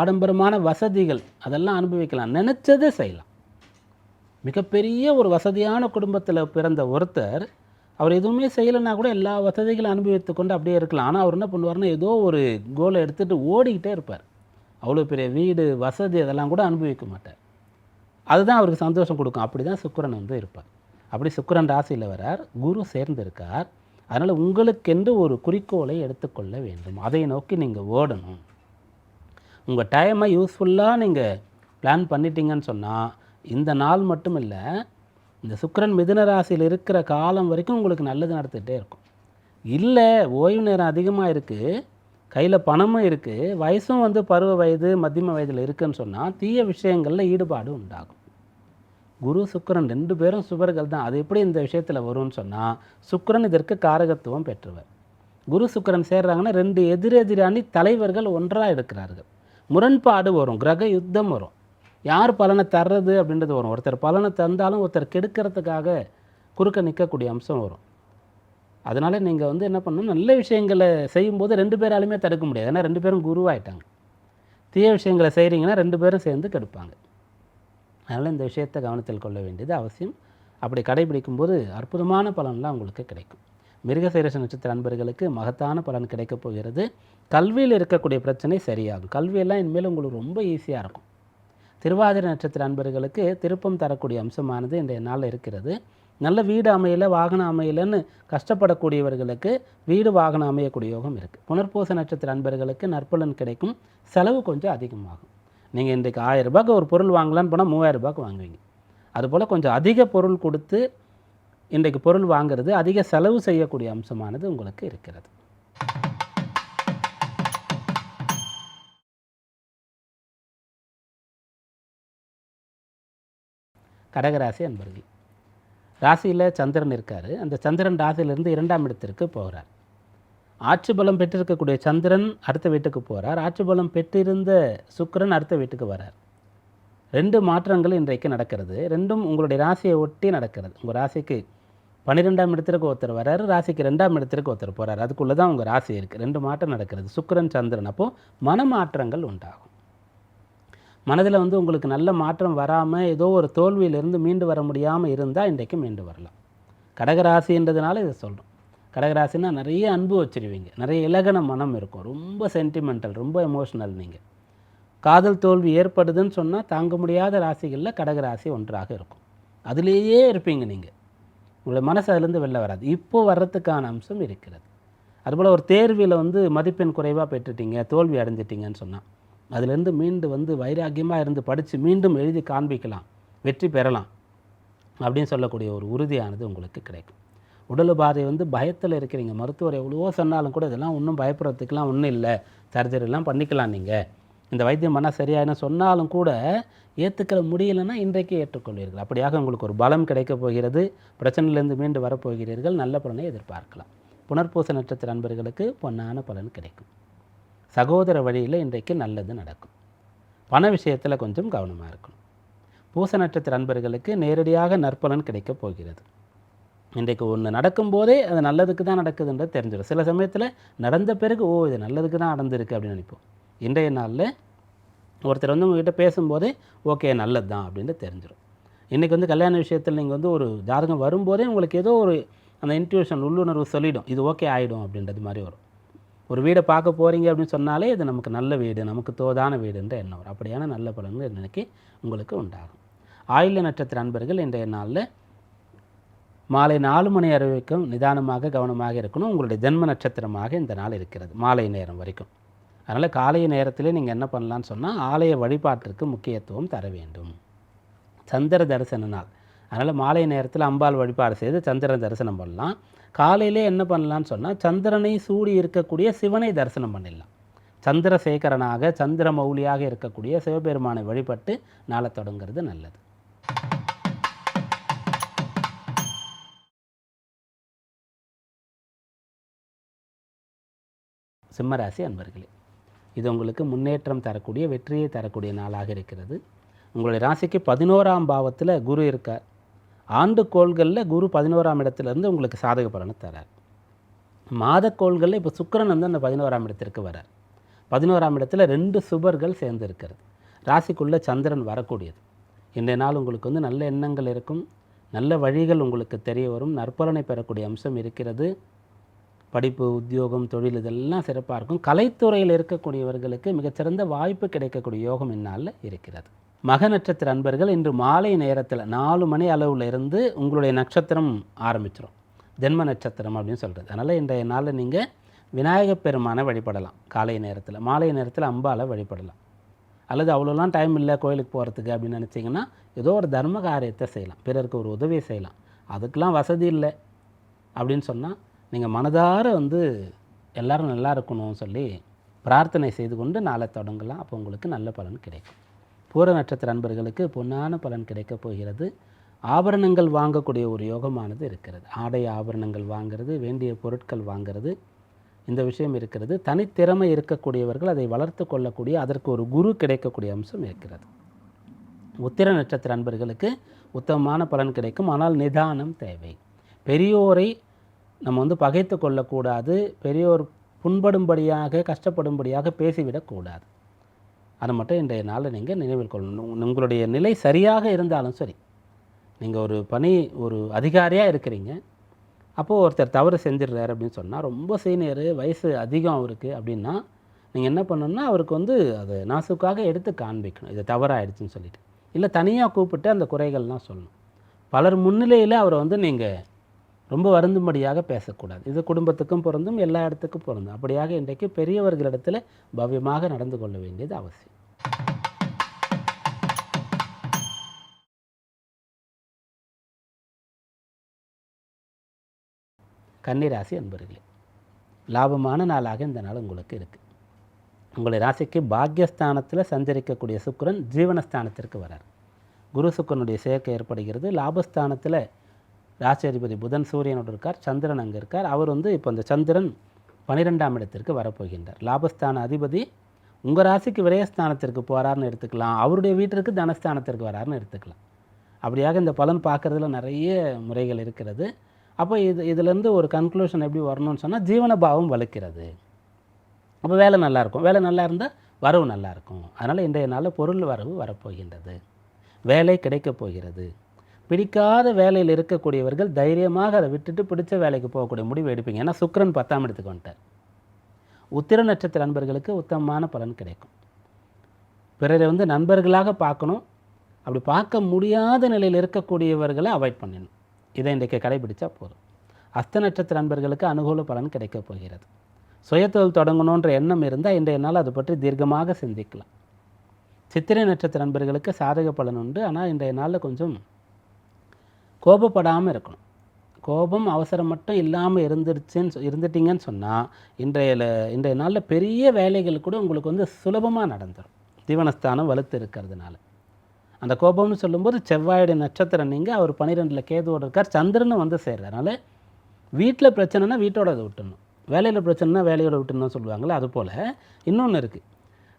ஆடம்பரமான வசதிகள் அதெல்லாம் அனுபவிக்கலாம். நினச்சதே செய்யலாம். மிகப்பெரிய ஒரு வசதியான குடும்பத்தில் பிறந்த ஒருத்தர் அவர் எதுவுமே செய்யலைன்னா கூட எல்லா வசதிகளும் அனுபவித்து கொண்டு அப்படியே இருக்கலாம். ஆனால் அவர் என்ன பண்ணுவார்னா ஏதோ ஒரு கோலை எடுத்துகிட்டு ஓடிக்கிட்டே இருப்பார். அவ்வளோ பெரிய வீடு வசதி அதெல்லாம் கூட அனுபவிக்க மாட்டார். அதுதான் அவருக்கு சந்தோஷம் கொடுக்கும். அப்படி தான் சுக்கரன் வந்து இருப்பார். அப்படி சுக்கரன் ராசியில் வரார். குரு சேர்ந்திருக்கார். அதனால் உங்களுக்கென்று ஒரு குறிக்கோளை எடுத்துக்கொள்ள வேண்டும். அதை நோக்கி நீங்கள் ஓடணும். உங்கள் டைமை யூஸ்ஃபுல்லாக நீங்கள் பிளான் பண்ணிட்டீங்கன்னு சொன்னால் இந்த நாள் மட்டும் இல்லை இந்த சுக்கரன் மிதுன ராசியில் இருக்கிற காலம் வரைக்கும் உங்களுக்கு நல்லது நடந்துகிட்டே இருக்கும். இல்லை ஓய்வு நேரம் அதிகமாக இருக்குது கையில் பணமும் இருக்குது வயசும் வந்து பருவ வயது மத்தியம வயதில் இருக்குன்னு சொன்னால் தீய விஷயங்களில் ஈடுபாடு உண்டாகும். குரு சுக்கரன் ரெண்டு பேரும் சுபர்கள் தான். அது எப்படி இந்த விஷயத்தில் வரும்னு சொன்னால் சுக்கரன் இதற்கு காரகத்துவம் பெற்றவர். குரு சுக்கிரன் சேர்றாங்கன்னா ரெண்டு எதிரெதிரானி தலைவர்கள் ஒன்றாக இருக்கிறார்கள். முரண்பாடு வரும் கிரக யுத்தம் வரும். யார் பலனை தர்றது அப்படின்றது வரும். ஒருத்தர் பலனை தந்தாலும் ஒருத்தர் கெடுக்கிறதுக்காக குறுக்க நிற்கக்கூடிய அம்சம் வரும். அதனால் நீங்கள் வந்து என்ன பண்ணணும்? நல்ல விஷயங்களை செய்யும்போது ரெண்டு பேராலுமே தடுக்க முடியாது. ஏன்னா ரெண்டு பேரும் குருவாயிட்டாங்க. தீய விஷயங்களை செய்கிறீங்கன்னா ரெண்டு பேரும் சேர்ந்து கெடுப்பாங்க. அதனால் இந்த விஷயத்தை கவனத்தில் கொள்ள வேண்டியது அவசியம். அப்படி கடைபிடிக்கும்போது அற்புதமான பலன்லாம் உங்களுக்கு கிடைக்கும். மிருகசீரச நட்சத்திர அன்பர்களுக்கு மகத்தான பலன் கிடைக்கப் போகிறது. கல்வியில் இருக்கக்கூடிய பிரச்சனை சரியாகும். கல்வியெல்லாம் இனிமேல் உங்களுக்கு ரொம்ப ஈஸியாக இருக்கும். திருவாதிரை நட்சத்திர அன்பர்களுக்கு திருப்பம் தரக்கூடிய அம்சமானது இன்றைய நாளில் இருக்கிறது. நல்ல வீடு அமையல வாகனம் அமையலன்னு கஷ்டப்படக்கூடியவர்களுக்கு வீடு வாகனம் அமையக்கூடிய யோகம் இருக்குது புனர்பூச நட்சத்திர அன்பர்களுக்கு நற்பலன் கிடைக்கும். செலவு கொஞ்சம் அதிகமாகும். நீங்கள் இன்றைக்கு ஆயிரம் ரூபாய்க்கு ஒரு பொருள் வாங்கலான்னு போனால் மூவாயிரம் ரூபாய்க்கு வாங்குவீங்க. அதுபோல் கொஞ்சம் அதிக பொருள் கொடுத்து இன்றைக்கு பொருள் வாங்குறது அதிக செலவு செய்யக்கூடிய அம்சமானது உங்களுக்கு இருக்கிறது. கடகராசி அன்பர்கள். ராசியில் சந்திரன் இருக்கார். அந்த சந்திரன் ராசியிலிருந்து இரண்டாம் இடத்திற்கு போகிறார். ஆட்சி பலம் பெற்றிருக்கக்கூடிய சந்திரன் அடுத்த வீட்டுக்கு போகிறார் ஆட்சி பலம் பெற்றிருந்த சுக்கரன் அடுத்த வீட்டுக்கு வரார். ரெண்டு மாற்றங்கள் இன்றைக்கு நடக்கிறது. ரெண்டும் உங்களுடைய ராசியை ஒட்டி நடக்கிறது. உங்கள் ராசிக்கு பன்னிரெண்டாம் இடத்திற்கு ஒருத்தர் வராரு. ராசிக்கு ரெண்டாம் இடத்திற்கு ஒருத்தர் போகிறார் அதுக்குள்ளே தான் உங்கள் ராசி இருக்குது ரெண்டு மாற்றம் நடக்கிறது. சுக்கரன் சந்திரன். அப்போது மனமாற்றங்கள் உண்டாகும். மனதில் வந்து உங்களுக்கு நல்ல மாற்றம் வராமல் ஏதோ ஒரு தோல்வியிலிருந்து மீண்டு வர முடியாமல் இருந்தால் இன்றைக்கு மீண்டு வரலாம். கடகராசின்றதுனால இதை சொல்கிறோம் கடகராசினா நிறைய அன்பு வச்சிருவீங்க. நிறைய இலகன மனம் இருக்கும். ரொம்ப சென்டிமெண்டல் ரொம்ப எமோஷ்னல் நீங்கள் காதல் தோல்வி ஏற்படுதுன்னு சொன்னால் தாங்க முடியாத ராசிகளில் கடகராசி ஒன்றாக இருக்கும். அதுலேயே இருப்பீங்க நீங்கள் உங்களுடைய மனசு அதுலேருந்து வெளில வராது. இப்போது வர்றதுக்கான அம்சம் இருக்கிறது. அதுபோல் ஒரு தேர்வில் வந்து மதிப்பெண் குறைவாக பெற்றுட்டீங்க தோல்வி அடைஞ்சிட்டிங்கன்னு சொன்னால் அதுலேருந்து மீண்டு வந்து வைராக்கியமாக இருந்து படித்து மீண்டும் எழுதி காண்பிக்கலாம் வெற்றி பெறலாம் அப்படின்னு சொல்லக்கூடிய ஒரு உறுதியானது உங்களுக்கு கிடைக்கும். உடல் உபாதை வந்து பயத்தில் இருக்கிறீங்க. மருத்துவர் எவ்வளவோ சொன்னாலும் கூட இதெல்லாம் ஒன்றும் பயப்படுறதுக்கெலாம் ஒன்றும் இல்லை. சர்ஜரிலாம் பண்ணிக்கலாம் நீங்கள் இந்த வைத்தியம் பண்ணால் சரியாயின்னு சொன்னாலும் கூட ஏற்றுக்கிற முடியலைன்னா இன்றைக்கே ஏற்றுக்கொள்வீர்கள் அப்படியாக உங்களுக்கு ஒரு பலம் கிடைக்கப் போகிறது. பிரச்சனையிலேருந்து மீண்டு வரப்போகிறீர்கள். நல்ல பலனை எதிர்பார்க்கலாம். புனர்பூச நட்சத்திர நண்பர்களுக்கு பொன்னான பலன் கிடைக்கும். சகோதர வழியில் இன்றைக்கு நல்லது நடக்கும். பண விஷயத்தில் கொஞ்சம் கவனமாக இருக்கணும். பூச நட்சத்திர அன்பர்களுக்கு நேரடியாக நற்பலன் கிடைக்கப் போகிறது. இன்றைக்கு ஒன்று நடக்கும்போதே அது நல்லதுக்கு தான் நடக்குதுன்றது தெரிஞ்சிடும். சில சமயத்தில் நடந்த பிறகு ஓ இது நல்லதுக்கு தான் நடந்திருக்கு அப்படின்னு நினைப்போம். இன்றைய நாளில் ஒருத்தர் வந்து உங்ககிட்ட பேசும்போதே ஓகே நல்லது தான் அப்படின்னு தெரிஞ்சிடும். இன்றைக்கி வந்து கல்யாண விஷயத்தில் நீங்கள் வந்து ஒரு ஜாதகம் வரும்போதே உங்களுக்கு ஏதோ ஒரு அந்த இன்ட்யூஷன் உள்ளுணர்வு சொல்லிடும். இது ஓகே ஆகிடும் அப்படின்றது மாதிரி வரும். ஒரு வீடை பார்க்க போகிறீங்க அப்படின்னு சொன்னாலே இது நமக்கு நல்ல வீடு நமக்கு தோதான வீடுன்ற எண்ணம் வரும். அப்படியான நல்ல பலன்கள் இன்னைக்கு உங்களுக்கு உண்டாகும். ஆயுள நட்சத்திர அன்பர்கள் இன்றைய நாளில் மாலை நாலு மணி வரைக்கும் நிதானமாக கவனமாக இருக்கணும். உங்களுடைய ஜென்ம நட்சத்திரமாக இந்த நாள் இருக்கிறது மாலை நேரம் வரைக்கும். அதனால் காலை நேரத்திலே நீங்கள் என்ன பண்ணலான்னு சொன்னால் ஆலய வழிபாட்டிற்கு முக்கியத்துவம் தர வேண்டும். சந்திர தரிசன நாள். அதனால் மாலை நேரத்தில் அம்பாள் வழிபாடு செய்து சந்திரன் தரிசனம் பண்ணலாம். காலையிலே என்ன பண்ணலான்னு சொன்னால் சந்திரனை சூடி இருக்கக்கூடிய சிவனை தரிசனம் பண்ணிடலாம். சந்திரசேகரனாக சந்திர மௌலியாக இருக்கக்கூடிய சிவபெருமானை வழிபட்டு நாளை தொடங்குறது நல்லது. சிம்மராசி அன்பர்களே இது உங்களுக்கு முன்னேற்றம் தரக்கூடிய வெற்றியை தரக்கூடிய நாளாக இருக்கிறது. உங்களுடைய ராசிக்கு பதினோராம் பாவத்தில் குரு இருக்கார். ஆண்டு கோள்களில் குரு பதினோராம் இடத்துலேருந்து உங்களுக்கு சாதக பலனை தரார். மாதக்கோள்களில் இப்போ சுக்கரன் வந்து அந்த பதினோராம் இடத்திற்கு வரார். பதினோராம் இடத்துல ரெண்டு சுபர்கள் சேர்ந்து இருக்கிறது. ராசிக்குள்ளே சந்திரன் வரக்கூடியது. இன்றைய நாள் உங்களுக்கு வந்து நல்ல எண்ணங்கள் இருக்கும். நல்ல வழிகள் உங்களுக்கு தெரிய வரும். நற்பலனை பெறக்கூடிய அம்சம் இருக்கிறது. படிப்பு உத்தியோகம் தொழில் இதெல்லாம் சிறப்பாக இருக்கும். கலைத்துறையில் இருக்கக்கூடியவர்களுக்கு மிகச்சிறந்த வாய்ப்பு கிடைக்கக்கூடிய யோகம் இந்நாளில் இருக்கிறது. மக நட்சத்திர அன்பர்கள் இன்று மாலை நேரத்தில் நாலு மணி அளவில் இருந்து உங்களுடைய நட்சத்திரம் ஆரம்பிச்சிடும் ஜென்ம நட்சத்திரம் அப்படின்னு சொல்கிறது அதனால் இன்றைய நாளில் நீங்கள் விநாயகப் பெருமானை வழிபடலாம். காலை நேரத்தில் மாலை நேரத்தில் அம்பாலை வழிபடலாம். அல்லது அவ்வளோலாம் டைம் இல்லை கோயிலுக்கு போகிறதுக்கு அப்படின்னு நினச்சிங்கன்னா ஏதோ ஒரு தர்ம காரியத்தை செய்யலாம். பிறருக்கு ஒரு உதவி செய்யலாம். அதுக்கெலாம் வசதி இல்லை அப்படின்னு சொன்னால் நீங்கள் மனதார வந்து எல்லோரும் நல்லா இருக்கணும்னு சொல்லி பிரார்த்தனை செய்து கொண்டு நாளை தொடங்கலாம். அப்போ உங்களுக்கு நல்ல பலன் கிடைக்கும். பூர நட்சத்திர அன்பர்களுக்கு பொன்னான பலன் கிடைக்கப் போகிறது. ஆபரணங்கள் வாங்கக்கூடிய ஒரு யோகமானது இருக்கிறது. ஆடை ஆபரணங்கள் வாங்கிறது வேண்டிய பொருட்கள் வாங்கிறது இந்த விஷயம் இருக்கிறது. தனித்திறமை இருக்கக்கூடியவர்கள் அதை வளர்த்து கொள்ளக்கூடிய அதற்கு ஒரு குரு கிடைக்கக்கூடிய அம்சம் இருக்கிறது. உத்திர நட்சத்திர அன்பர்களுக்கு உத்தமமான பலன் கிடைக்கும். ஆனால் நிதானம் தேவை. பெரியோரை நம்ம வந்து பகைத்து கொள்ளக்கூடாது. பெரியோர் புண்படும்படியாக கஷ்டப்படும்படியாக பேசிவிடக்கூடாது அதை மட்டும் இன்றைய நாளில் நீங்கள் நினைவில் கொள்ளணும். உங்களுடைய நிலை சரியாக இருந்தாலும் சரி. நீங்கள் ஒரு பணி ஒரு அதிகாரியாக இருக்கிறீங்க. அப்போது ஒருத்தர் தவறு செஞ்சிடுறாரு அப்படின்னு சொன்னால் ரொம்ப சீனியர் வயசு அதிகம் அவருக்கு அப்படின்னா நீங்கள் என்ன பண்ணணும்னா அவருக்கு வந்து அதை நாசுக்காக எடுத்து காண்பிக்கணும். இது தவறாயிடுச்சுன்னு சொல்லிட்டு. இல்லை தனியாக கூப்பிட்டு அந்த குறைகள்லாம் சொல்லணும். பலர் முன்னிலையில் அவரை வந்து நீங்கள் ரொம்ப வருந்தும்படியாக பேசக்கூடாது. இது குடும்பத்துக்கும் பொருந்தும் எல்லா இடத்துக்கும் பொருந்தும். அப்படியாக இன்றைக்கு பெரியவர்களிடத்தில் பவ்யமாக நடந்து கொள்ள வேண்டியது அவசியம். கன்னிராசி அன்பர்களே லாபமான நாளாக இந்த நாள் உங்களுக்கு இருக்குது உங்களுடைய ராசிக்கு பாக்யஸ்தானத்தில் சஞ்சரிக்கக்கூடிய சுக்கிரன் ஜீவனஸ்தானத்திற்கு வரார். குரு சுக்கரனுடைய சேர்க்கை ஏற்படுகிறது. லாபஸ்தானத்தில் ராசியாதிபதி புதன் சூரியனோடு இருக்கார் சந்திரன் அங்கே இருக்கார். அவர் வந்து இப்போ இந்த சந்திரன் பன்னிரெண்டாம் இடத்திற்கு வரப்போகின்றார். லாபஸ்தான அதிபதி உங்கள் ராசிக்கு விரயஸ்தானத்திற்கு போகிறார்னு எடுத்துக்கலாம். அவருடைய வீட்டிற்கு தனஸ்தானத்திற்கு வராருன்னு எடுத்துக்கலாம். அப்படியாக இந்த பலன் பார்க்குறதுல நிறைய முறைகள் இருக்கிறது. அப்போ இது இதுலேருந்து ஒரு கன்க்ளூஷன் எப்படி வரணும்னு சொன்னால் ஜீவனபாவம் வலுக்கிறது. அப்போ வேலை நல்லாயிருக்கும் வேலை நல்லா இருந்தால் வரவு நல்லாயிருக்கும் அதனால் இன்றைய நாளில் பொருள் வரவு வரப்போகின்றது. வேலை கிடைக்கப் போகிறது. பிடிக்காத வேலையில் இருக்கக்கூடியவர்கள் தைரியமாக அதை விட்டுட்டு பிடிச்ச வேலைக்கு போகக்கூடிய முடிவு எடுப்பீங்க. ஏன்னா சுக்கிரன் பத்தாம் இடத்துக்கு வந்துட்டார். உத்திர நட்சத்திர நண்பர்களுக்கு உத்தமமான பலன் கிடைக்கும். பிறரை வந்து நண்பர்களாக பார்க்கணும். அப்படி பார்க்க முடியாத நிலையில் இருக்கக்கூடியவர்களை அவாய்ட் பண்ணிடணும் இதை இன்றைக்கு கடைபிடிச்சா போதும். அஸ்த நட்சத்திர நண்பர்களுக்கு அனுகூல பலன் கிடைக்கப் போகிறது. சுயத்தொழில் தொடங்கணுன்ற எண்ணம் இருந்தால் இன்றைய நாள் அதை பற்றி தீர்க்கமாக சிந்திக்கலாம். சித்திரை நட்சத்திர நண்பர்களுக்கு சாதக பலன் உண்டு. ஆனால் இன்றைய நாளில் கொஞ்சம் கோபப்படாமல் இருக்கணும். கோபம் அவசரம் மட்டும் இல்லாமல் இருந்துருச்சுன்னு இருந்துட்டீங்கன்னு சொன்னால் இன்றைய இன்றைய நாளில் பெரிய வேலைகள் கூட உங்களுக்கு வந்து சுலபமாக நடந்துடும் தீவனஸ்தானம் வலுத்து இருக்கிறதுனால. அந்த கோபம்னு சொல்லும்போது செவ்வாயுடைய நட்சத்திரம் நீங்கள் அவர் பன்னிரெண்டில் கேதுவோடு இருக்கார் சந்திரனும் வந்து சேர்றதுனால வீட்டில் பிரச்சனைனா வீட்டோட அதை விட்டுணும் வேலையில் பிரச்சனைனா வேலையோட விட்டுணும் சொல்லுவாங்கள்ல அது போல் இன்னொன்று இருக்குது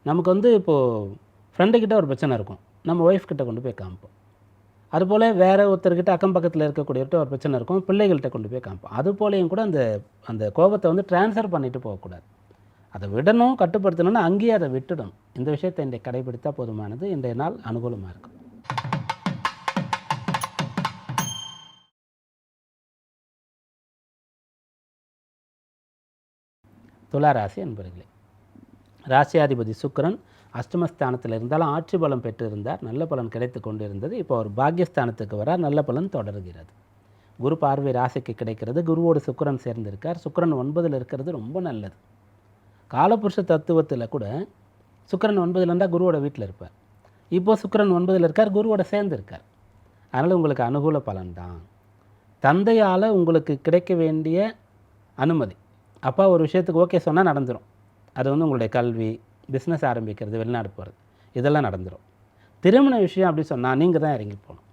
நமக்கு வந்து இப்போது ஃப்ரெண்டுக்கிட்ட ஒரு பிரச்சனை இருக்கும். நம்ம ஒய்ஃப் கிட்ட கொண்டு போய் காமிப்போம். அதுபோல் வேறு ஒருத்தர்கிட்ட அக்கம் பக்கத்தில் இருக்கக்கூடியவர்கிட்ட ஒரு பிரச்சனை இருக்கும் பிள்ளைகள்கிட்ட கொண்டு போய் காமிப்போம் அது போலையும் கூட அந்த அந்த கோபத்தை வந்து ட்ரான்ஸ்ஃபர் பண்ணிட்டு போகக்கூடாது. அதை விடணும் கட்டுப்படுத்தணும்னா அங்கேயே அதை விட்டுடணும். இந்த விஷயத்தை இன்றைய கடைபிடித்தா போதுமானது. இன்றைய நாள் அனுகூலமாக இருக்கும். துலா ராசி ராசியாதிபதி சுக்கிரன் அஷ்டமஸ்தானத்தில் இருந்தாலும் ஆட்சி பலம் பெற்றிருந்தார் நல்ல பலன் கிடைத்து கொண்டிருந்தது. இப்போ அவர் பாக்யஸ்தானத்துக்கு வரார் நல்ல பலன் தொடர்கிறது. குரு பார்வை ராசிக்கு கிடைக்கிறது குருவோடு சுக்கிரன் சேர்ந்திருக்கார். சுக்கரன் ஒன்பதில் இருக்கிறது ரொம்ப நல்லது. காலபுருஷ தத்துவத்தில் கூட சுக்கரன் ஒன்பதில் இருந்தால் குருவோட வீட்டில் இருப்பார். இப்போது சுக்கிரன் ஒன்பதில் இருக்கார் குருவோட சேர்ந்திருக்கார். அதனால் உங்களுக்கு அனுகூல பலன்தான் தந்தையால் உங்களுக்கு கிடைக்க வேண்டிய அனுமதி. அப்பா ஒரு விஷயத்துக்கு ஓகே சொன்னால் நடந்துடும் அது வந்து உங்களுடைய கல்வி பிஸ்னஸ் ஆரம்பிக்கிறது வெளிநாடு போகிறது இதெல்லாம் நடந்துடும் திருமண விஷயம் அப்படி சொன்னால் நீங்கள் தான் இறங்கி போகணும்.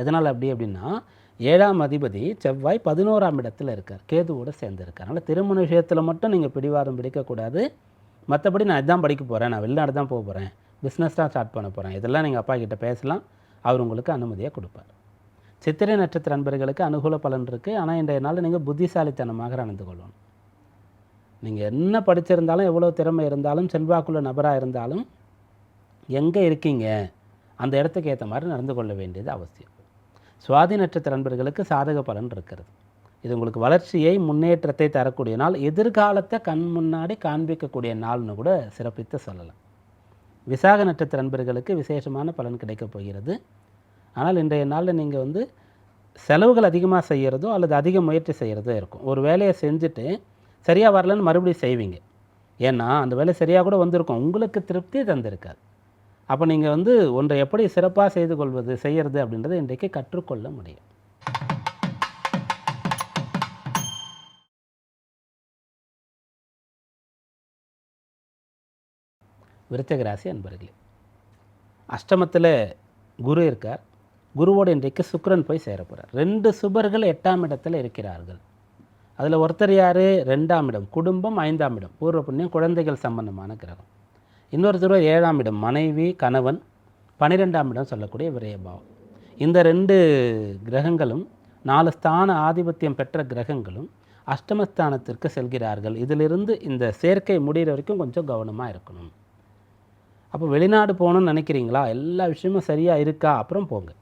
எதனால் அப்படி அப்படின்னா ஏழாம் அதிபதி செவ்வாய் பதினோராம் இடத்துல இருக்கார். கேதுவோட சேர்ந்து இருக்கார் அதனால் திருமண விஷயத்தில் மட்டும் நீங்கள் பிடிவாதம் பிடிக்கக்கூடாது. மற்றபடி நான் இதான் படிக்க போகிறேன் நான் வெளிநாடு தான் போக போகிறேன் பிஸ்னஸ் தான் ஸ்டார்ட் பண்ண போகிறேன் இதெல்லாம் நீங்கள் அப்பா கிட்டே பேசலாம். அவர் உங்களுக்கு அனுமதியாக கொடுப்பார். சித்திரை நட்சத்திர நண்பர்களுக்கு அனுகூல பலன் இருக்குது ஆனால் இன்றைய நாள் நீங்கள் புத்திசாலித்தனமாக நடந்து கொள்ளணும். நீங்கள் என்ன படிச்சிருந்தாலும் எவ்வளோ திறமை இருந்தாலும் செல்வாக்குள்ள நபராக இருந்தாலும் எங்கே இருக்கீங்க? அந்த இடத்துக்கு ஏற்ற மாதிரி நடந்து கொள்ள வேண்டியது அவசியம். சுவாதி நட்சத்திர நண்பர்களுக்கு சாதக பலன் இருக்கிறது. இது உங்களுக்கு வளர்ச்சியை முன்னேற்றத்தை தரக்கூடிய நாள். எதிர்காலத்தை கண் முன்னாடி காண்பிக்கக்கூடிய நாள்னு கூட சிறப்பித்து சொல்லலாம். விசாக நட்சத்திர நண்பர்களுக்கு விசேஷமான பலன் கிடைக்கப் போகிறது. ஆனால் இன்றைய நாளில் நீங்கள் வந்து செலவுகள் அதிகமாக செய்கிறதோ அல்லது அதிக முயற்சி செய்கிறதோ இருக்கும். ஒரு வேலையை செஞ்சுட்டு சரியாக வரலன்னு மறுபடியும் செய்வீங்க. ஏன்னா அந்த வேலை சரியாக கூட வந்திருக்கும். உங்களுக்கு திருப்தி தந்திருக்காது. அப்போ நீங்கள் வந்து ஒன்றை எப்படி சிறப்பாக செய்து கொள்வது செய்கிறது அப்படின்றத இன்றைக்கு கற்றுக்கொள்ள முடியும். விருச்சகராசி அன்பர்களே அஷ்டமத்தில் குரு இருக்கார். குருவோடு இன்றைக்கு சுக்கிரன் போய் சேரப்போகிறார் ரெண்டு சுபர்கள் எட்டாம் இடத்தில் இருக்கிறார்கள். அதில் ஒருத்தர் யார்? ரெண்டாம் இடம். குடும்பம் ஐந்தாம் இடம். பூர்வ புண்ணியம் குழந்தைகள் சம்பந்தமான கிரகம். இன்னொருத்தர் ஏழாம் இடம். மனைவி கணவன் பன்னிரெண்டாம் இடம் சொல்லக்கூடிய விரயபாவம். இந்த ரெண்டு கிரகங்களும் நாலு ஸ்தான ஆதிபத்தியம் பெற்ற கிரகங்களும் அஷ்டமஸ்தானத்திற்கு செல்கிறார்கள். இதிலிருந்து இந்த சேர்க்கை முடிகிற வரைக்கும் கொஞ்சம் கவனமாக இருக்கணும். அப்போ வெளிநாடு போகணும்னு நினைக்கிறீங்களா? எல்லா விஷயமும் சரியாக இருக்கா? அப்புறம் போங்க.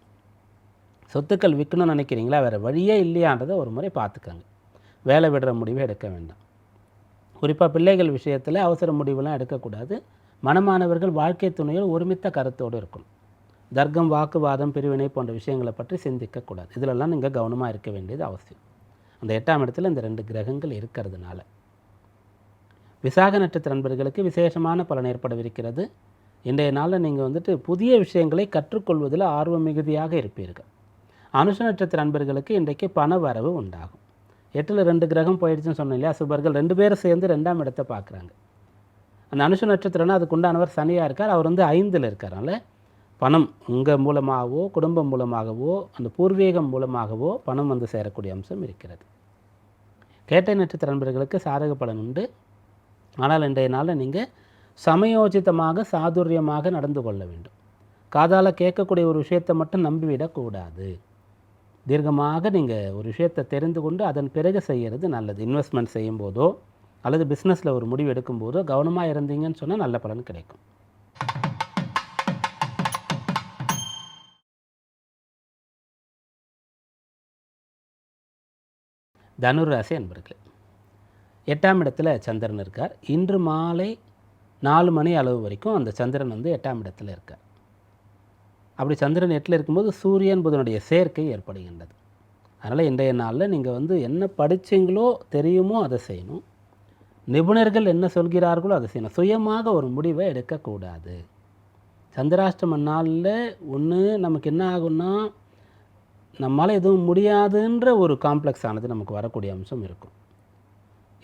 சொத்துக்கள் விற்கணும்னு நினைக்கிறீங்களா? வேறு வழியே இல்லையான்றதை ஒரு முறை பார்த்துக்கங்க. வேலை விடுற முடிவை எடுக்க வேண்டாம். குறிப்பாக பிள்ளைகள் விஷயத்தில் அவசர முடிவுலாம் எடுக்கக்கூடாது. மனமானவர்கள் வாழ்க்கை துணையில் ஒருமித்த கருத்தோடு இருக்கணும். தர்க்கம் வாக்குவாதம் பிரிவினை போன்ற விஷயங்களை பற்றி சிந்திக்கக்கூடாது. இதிலெல்லாம் நீங்கள் கவனமாக இருக்க வேண்டியது அவசியம். அந்த எட்டாம் இடத்துல இந்த ரெண்டு கிரகங்கள் இருக்கிறதுனால. விசாக நட்சத்திர நண்பர்களுக்கு விசேஷமான பலன் ஏற்படவிருக்கிறது. இன்றைய நாளில் நீங்கள் வந்துட்டு புதிய விஷயங்களை கற்றுக்கொள்வதில் ஆர்வம் மிகுதியாக இருப்பீர்கள். அனுஷ நட்சத்திர நண்பர்களுக்கு இன்றைக்கு பண வரவு உண்டாகும். எட்டில் ரெண்டு கிரகம் போயிடுச்சுன்னு சொன்னேன் இல்லையா? சுபர்கள் ரெண்டு பேரும் சேர்ந்து ரெண்டாம் இடத்தை பார்க்குறாங்க. அந்த அனுஷ நட்சத்திரம்னா அதுக்கு உண்டானவர் சனியாக இருக்கார் அவர் வந்து ஐந்தில் இருக்காரால பணம் உங்கள் மூலமாகவோ குடும்பம் மூலமாகவோ அந்த பூர்வீகம் மூலமாகவோ பணம் வந்து சேரக்கூடிய அம்சம் இருக்கிறது. கேட்டை நட்சத்திர நண்பர்களுக்கு சாதக பலன் உண்டு. ஆனால் இன்றைய நாளில் நீங்கள் சமயோஜிதமாக சாதுரியமாக நடந்து கொள்ள வேண்டும். காதால் கேட்கக்கூடிய ஒரு விஷயத்தை மட்டும் நம்பிவிடக்கூடாது. தீர்க்கமாக நீங்கள் ஒரு விஷயத்தை தெரிந்து கொண்டு அதன் பிறகு செய்கிறது நல்லது. இன்வெஸ்ட்மெண்ட் செய்யும் போதோ அல்லது பிஸ்னஸில் ஒரு முடிவு எடுக்கும் போதோ கவனமாக இருந்தீங்கன்னு சொன்னால் நல்ல பலன் கிடைக்கும். தனுராசி ராசி எட்டாம் இடத்துல சந்திரன் இருக்கார். இன்று மாலை நாலு மணி அளவு வரைக்கும் அந்த சந்திரன் வந்து எட்டாம் இடத்துல இருக்கார். அப்படி சந்திரன் எட்டில் இருக்கும்போது சூரியன் புதனுடைய சேர்க்கை ஏற்படுகின்றது. அதனால் இன்றைய நாளில் நீங்கள் வந்து என்ன படிச்சீங்களோ தெரியுமோ அதை செய்யணும். நிபுணர்கள் என்ன சொல்கிறார்களோ அதை செய்யணும். சுயமாக ஒரு முடிவை எடுக்கக்கூடாது. சந்திராஷ்டம நாளில் ஒன்று நமக்கு என்ன ஆகும்னா நம்மளால் எதுவும் முடியாதுன்ற ஒரு காம்ப்ளெக்ஸ் ஆனது நமக்கு வரக்கூடிய அம்சம் இருக்கும்.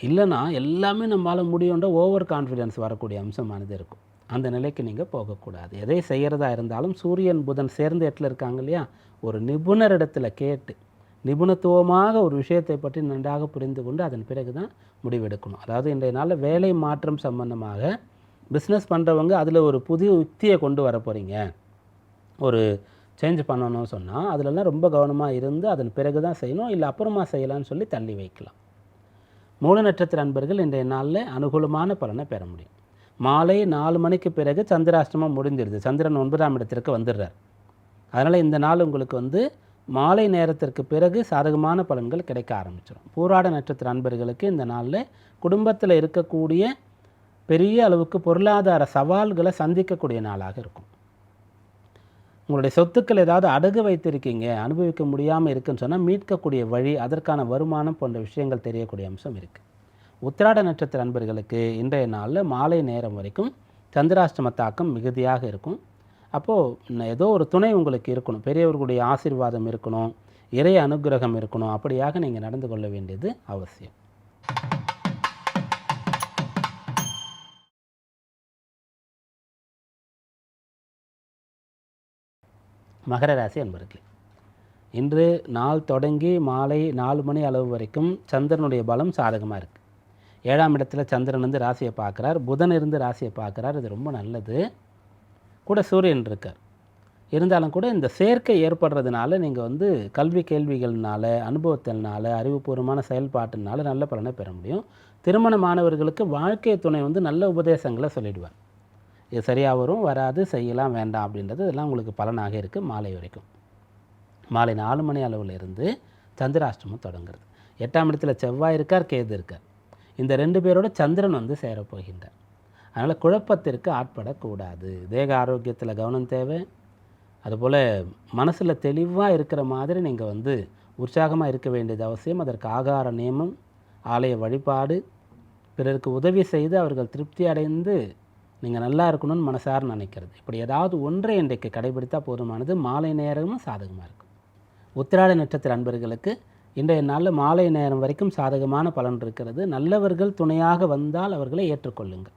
இல்லைன்னா எல்லாமே நம்மளால் முடியுன்ற ஓவர் கான்ஃபிடென்ஸ் வரக்கூடிய அம்சமானது இருக்கும். அந்த நிலைக்கு நீங்கள் போகக்கூடாது. எதை செய்கிறதா இருந்தாலும் சூரியன் புதன் சேர்ந்த இடத்துல இருக்காங்க இல்லையா? ஒரு நிபுணரிடத்தில் கேட்டு நிபுணத்துவமாக ஒரு விஷயத்தை பற்றி நன்றாக புரிந்து கொண்டு அதன் பிறகு தான் முடிவெடுக்கணும். அதாவது இன்றைய நாளில் வேலை மாற்றம் சம்பந்தமாக பிஸ்னஸ் பண்ணுறவங்க அதில் ஒரு புதிய யுக்தியை கொண்டு வர போகிறீங்க ஒரு சேஞ்ச் பண்ணணும்னு சொன்னால் அதிலெல்லாம் ரொம்ப கவனமாக இருந்து அதன் பிறகு தான் செய்யணும். இல்லை அப்புறமா செய்யலாம்னு சொல்லி தள்ளி வைக்கலாம். மூல நட்சத்திர அன்பர்கள் இன்றைய நாளில் அனுகூலமான பலனை பெற முடியும். மாலை நாலு மணிக்கு பிறகு சந்திராஷ்டமம் முடிஞ்சிடுது சந்திரன் ஒன்பதாம் இடத்திற்கு வந்துடுறார். அதனால் இந்த நாள் உங்களுக்கு வந்து மாலை நேரத்திற்கு பிறகு சாதகமான பலன்கள் கிடைக்க ஆரம்பிச்சிடும். பூராட நட்சத்திர அன்பர்களுக்கு இந்த நாளில் குடும்பத்தில் இருக்கக்கூடிய பெரிய அளவுக்கு பொருளாதார சவால்களை சந்திக்கக்கூடிய நாளாக இருக்கும். உங்களுடைய சொத்துக்கள் ஏதாவது அடகு வைத்திருக்கீங்க அனுபவிக்க முடியாமல் இருக்குன்னு சொன்னால் மீட்கக்கூடிய வழி அதற்கான வருமானம் போன்ற விஷயங்கள் தெரியக்கூடிய அம்சம் இருக்குது உத்திராட நட்சத்திர அன்பர்களுக்கு இன்றைய நாளில் மாலை நேரம் வரைக்கும் சந்திராஷ்டம தாக்கம் மிகுதியாக இருக்கும். அப்போது ஏதோ ஒரு துணை உங்களுக்கு இருக்கணும். பெரியவர்களுடைய ஆசீர்வாதம் இருக்கணும். இறை அனுகிரகம் இருக்கணும். அப்படியாக நீங்கள் நடந்து கொள்ள வேண்டியது அவசியம். மகர ராசி அன்பர்களே இன்று நாள் தொடங்கி மாலை நாலு மணி அளவு வரைக்கும் சந்திரனுடைய பலம் சாதகமாக இருக்குது ஏழாம் இடத்துல சந்திரன் வந்து ராசியை பார்க்குறார். புதன் இருந்து ராசியை பார்க்குறார். இது ரொம்ப நல்லது. கூட சூரியன் இருக்கார். இருந்தாலும் கூட இந்த சேர்க்கை ஏற்படுறதுனால நீங்கள் வந்து கல்வி கேள்விகள்னால அனுபவத்தினால அறிவுபூர்வமான செயல்பாட்டினால நல்ல பலனை பெற முடியும். திருமணமானவர்களுக்கு வாழ்க்கை துணை வந்து நல்ல உபதேசங்களை சொல்லிடுவார். இது சரியாக வரும் வராது செய்யலாம் வேண்டாம் அப்படின்றது இதெல்லாம் உங்களுக்கு பலனாக இருக்குது மாலை வரைக்கும். மாலை நாலு மணி அளவில் இருந்து சந்திராஷ்டமம் தொடங்குறது. எட்டாம் இடத்துல செவ்வாய் இருக்கார் கேது இருக்கார். இந்த ரெண்டு பேரோட சந்திரன் வந்து சேரப்போகின்றார். அதனால் குழப்பத்திற்கு ஆட்படக்கூடாது. தேக ஆரோக்கியத்தில் கவனம் தேவை. அதுபோல் மனசில் தெளிவாக இருக்கிற மாதிரி நீங்கள் வந்து உற்சாகமாக இருக்க வேண்டியது அவசியம். அதற்கு ஆகார நியமம் ஆலய வழிபாடு பிறருக்கு உதவி செய்து அவர்கள் திருப்தி அடைந்து நீங்கள் நல்லா இருக்கணும்னு மனசார நினைக்கிறது. இப்படி ஏதாவது ஒன்றை இன்றைக்கு கடைபிடித்தால் போதுமானது. மாலை நேரமும் சாதகமாக இருக்கும். உத்திராட நட்சத்திர அன்பர்களுக்கு இன்றைய நாளில் மாலை நேரம் வரைக்கும் சாதகமான பலன் இருக்கிறது. நல்லவர்கள் துணையாக வந்தால் அவர்களை ஏற்றுக்கொள்ளுங்கள்.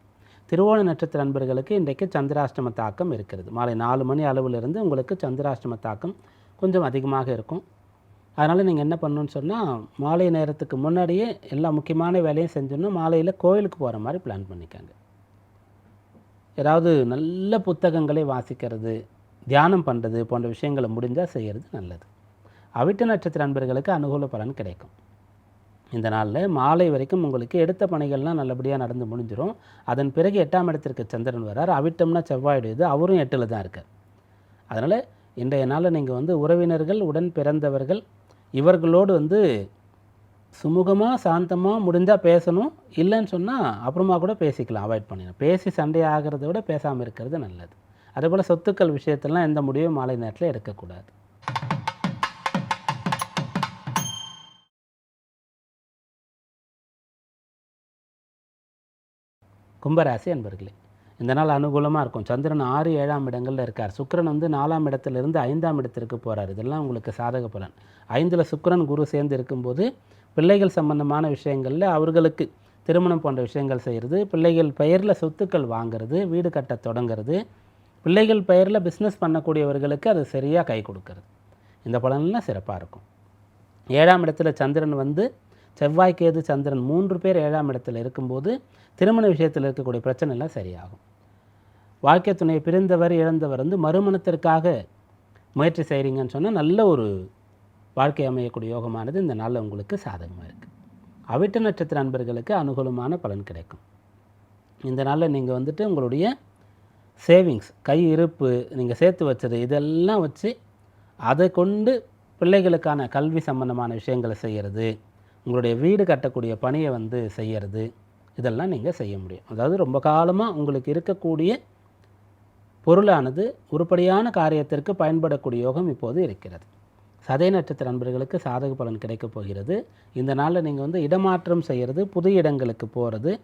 திருவோண நட்சத்திர நண்பர்களுக்கு இன்றைக்கு சந்திராஷ்டம தாக்கம் இருக்கிறது. மாலை நாலு மணி அளவிலிருந்து உங்களுக்கு சந்திராஷ்டம தாக்கம் கொஞ்சம் அதிகமாக இருக்கும். அதனால் நீங்கள் என்ன பண்ணணும்னு சொன்னால் மாலை நேரத்துக்கு முன்னாடியே எல்லா முக்கியமான வேலையும் செஞ்சோன்னா மாலையில் கோயிலுக்கு போகிற மாதிரி பிளான் பண்ணிக்கோங்க. ஏதாவது நல்ல புத்தகங்களை வாசிக்கிறது தியானம் பண்ணுறது போன்ற விஷயங்களை முடிஞ்சால் செய்கிறது நல்லது. அவிட்ட நட்சத்திர அன்பர்களுக்கு அனுகூல பலன் கிடைக்கும். இந்த நாளில் மாலை வரைக்கும் உங்களுக்கு எடுத்த பணிகள்லாம் நல்லபடியாக நடந்து முடிஞ்சிடும் அதன் பிறகு எட்டாம் இடத்திற்கு சந்திரன் வரார் அவிட்டம்னா செவ்வாயுடையது. அவரும் எட்டில் தான் இருக்கார். அதனால் இன்றைய நாளில் நீங்கள் வந்து உறவினர்கள் உடன் பிறந்தவர்கள் இவர்களோடு வந்து சுமூகமாக சாந்தமாக முடிஞ்சால் பேசணும். இல்லைன்னு சொன்னால் அப்புறமா கூட பேசிக்கலாம். அவாய்ட் பண்ணிடணும் பேசி சண்டை ஆகிறத விட பேசாமல் இருக்கிறது நல்லது. அதேபோல் சொத்துக்கள் விஷயத்தெல்லாம் எந்த முடிவும் மாலை நேரத்தில் எடுக்கக்கூடாது. கும்பராசி அன்பர்களே இந்த நாள் அனுகூலமாக இருக்கும். சந்திரன் ஆறு ஏழாம் இடங்களில் இருக்கார். சுக்கரன் வந்து நாலாம் இடத்துலேருந்து ஐந்தாம் இடத்திற்கு போகிறார் இதெல்லாம் உங்களுக்கு சாதக பலன். ஐந்தில் சுக்கரன் குரு சேர்ந்து இருக்கும்போது பிள்ளைகள் சம்பந்தமான விஷயங்களில் அவர்களுக்கு திருமணம் போன்ற விஷயங்கள் செய்கிறது பிள்ளைகள் பெயரில் சொத்துக்கள் வாங்குறது வீடு கட்ட தொடங்குறது பிள்ளைகள் பெயரில் பிஸ்னஸ் பண்ணக்கூடியவர்களுக்கு அது சரியாக கை கொடுக்கறது. இந்த பலன்லாம் சிறப்பாக இருக்கும். ஏழாம் இடத்துல சந்திரன் வந்து செவ்வாய் கேது சந்திரன் மூன்று பேர் ஏழாம் இடத்தில் இருக்கும்போது திருமண விஷயத்தில் இருக்கக்கூடிய பிரச்சனைலாம் சரியாகும். வாழ்க்கை துணை பிரிந்தவர் இழந்தவர் வந்து மறுமணத்திற்காக முயற்சி செய்கிறீங்கன்னு சொன்னால் நல்ல ஒரு வாழ்க்கை அமையக்கூடிய யோகமானது இந்த நாளில் உங்களுக்கு சாதகமாக இருக்குது அவிட்ட நட்சத்திர அன்பர்களுக்கு அனுகூலமான பலன் கிடைக்கும். இந்த நாளில் நீங்கள் வந்துட்டு உங்களுடைய சேவிங்ஸ் கை இருப்பு நீங்கள் சேர்த்து வச்சது இதெல்லாம் வச்சு அதை கொண்டு பிள்ளைகளுக்கான கல்வி சம்பந்தமான விஷயங்களை செய்கிறது உங்களுடைய வீடு கட்டக்கூடிய பணியை வந்து செய்கிறது இதெல்லாம் நீங்கள் செய்ய முடியும். அதாவது ரொம்ப காலமாக உங்களுக்கு இருக்கக்கூடிய பொருளானது உருப்படியான காரியத்திற்கு பயன்படக்கூடிய யோகம் இப்போது இருக்கிறது. சதய நட்சத்திர நண்பர்களுக்கு சாதக பலன் கிடைக்கப் போகிறது. இந்த நாளில் நீங்கள் வந்து இடமாற்றம் செய்கிறது புது இடங்களுக்கு போகிறது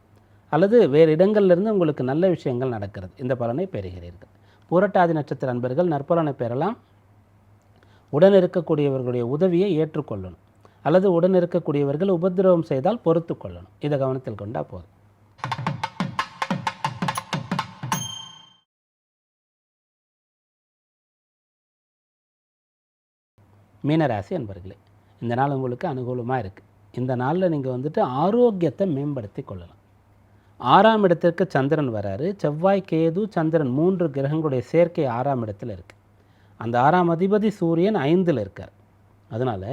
அல்லது வேறு இடங்கள்லேருந்து உங்களுக்கு நல்ல விஷயங்கள் நடக்கிறது. இந்த பலனை பெறுகிறீர்கள். பூரட்டாதி நட்சத்திர நண்பர்கள் நற்பலனை பெறலாம். உடன் இருக்கக்கூடியவர்களுடைய உதவியை ஏற்றுக்கொள்ளணும். அல்லது உடன் இருக்கக்கூடியவர்கள் உபதிரவம் செய்தால் பொறுத்து கொள்ளணும். இதை கவனத்தில் கொண்டால் போதும். மீனராசி அன்பர்களே இந்த நாள் உங்களுக்கு அனுகூலமாக இருக்குது இந்த நாளில் நீங்கள் வந்துட்டு ஆரோக்கியத்தை மேம்படுத்தி கொள்ளலாம். ஆறாம் இடத்திற்கு சந்திரன் வராரு. செவ்வாய் கேது சந்திரன் மூன்று கிரகங்களுடைய சேர்க்கை ஆறாம் இடத்தில் இருக்குது அந்த ஆறாம் அதிபதி சூரியன் ஐந்தில் இருக்கார். அதனால்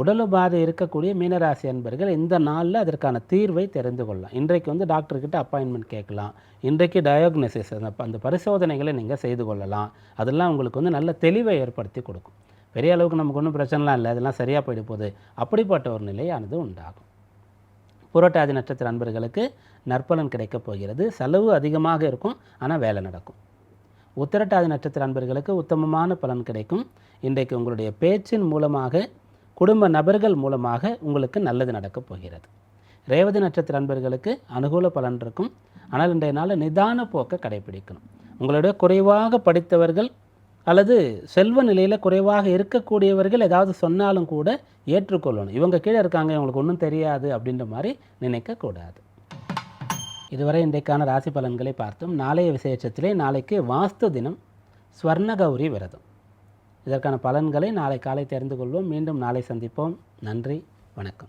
உடல் உபாதை இருக்கக்கூடிய மீனராசி அன்பர்கள் இந்த நாளில் அதற்கான தீர்வை தெரிந்து கொள்ளலாம். இன்றைக்கு வந்து டாக்டர்கிட்ட அப்பாயின்மெண்ட் கேட்கலாம். இன்றைக்கு டயக்னோசிஸ் அந்த அந்த பரிசோதனைகளை நீங்கள் செய்து கொள்ளலாம். அதெல்லாம் உங்களுக்கு வந்து நல்ல தெளிவை ஏற்படுத்தி கொடுக்கும். பெரிய அளவுக்கு நமக்கு ஒன்றும் பிரச்சனைலாம் இல்லை அதெல்லாம் சரியாக போயிட போகுது. அப்படிப்பட்ட ஒரு நிலையானது உண்டாகும். புரட்டாதி நட்சத்திர அன்பர்களுக்கு நற்பலன் கிடைக்கப் போகிறது. செலவு அதிகமாக இருக்கும் ஆனால் வேலை நடக்கும். உத்திரட்டாதி நட்சத்திர அன்பர்களுக்கு உத்தமமான பலன் கிடைக்கும். இன்றைக்கு உங்களுடைய பேச்சின் மூலமாக குடும்ப நபர்கள் மூலமாக உங்களுக்கு நல்லது நடக்கப் போகிறது. ரேவதி நட்சத்திர நண்பர்களுக்கு அனுகூல பலன் இருக்கும். ஆனால் இன்றைய நாளில் நிதான போக்கை கடைபிடிக்கணும் உங்களுடைய குறைவாக படித்தவர்கள் அல்லது செல்வ நிலையில் குறைவாக இருக்கக்கூடியவர்கள் ஏதாவது சொன்னாலும் கூட ஏற்றுக்கொள்ளணும். இவங்க கீழே இருக்காங்க இவங்களுக்கு ஒன்றும் தெரியாது அப்படின்ற மாதிரி நினைக்கக்கூடாது. இதுவரை இன்றைக்கான ராசி பலன்களை பார்த்தோம். நாளைய விசேஷத்திலே நாளைக்கு வாஸ்து தினம் ஸ்வர்ணகௌரி விரதம். இதற்கான பலன்களை நாளை காலை தெரிந்து கொள்வோம். மீண்டும் நாளை சந்திப்போம். நன்றி. வணக்கம்.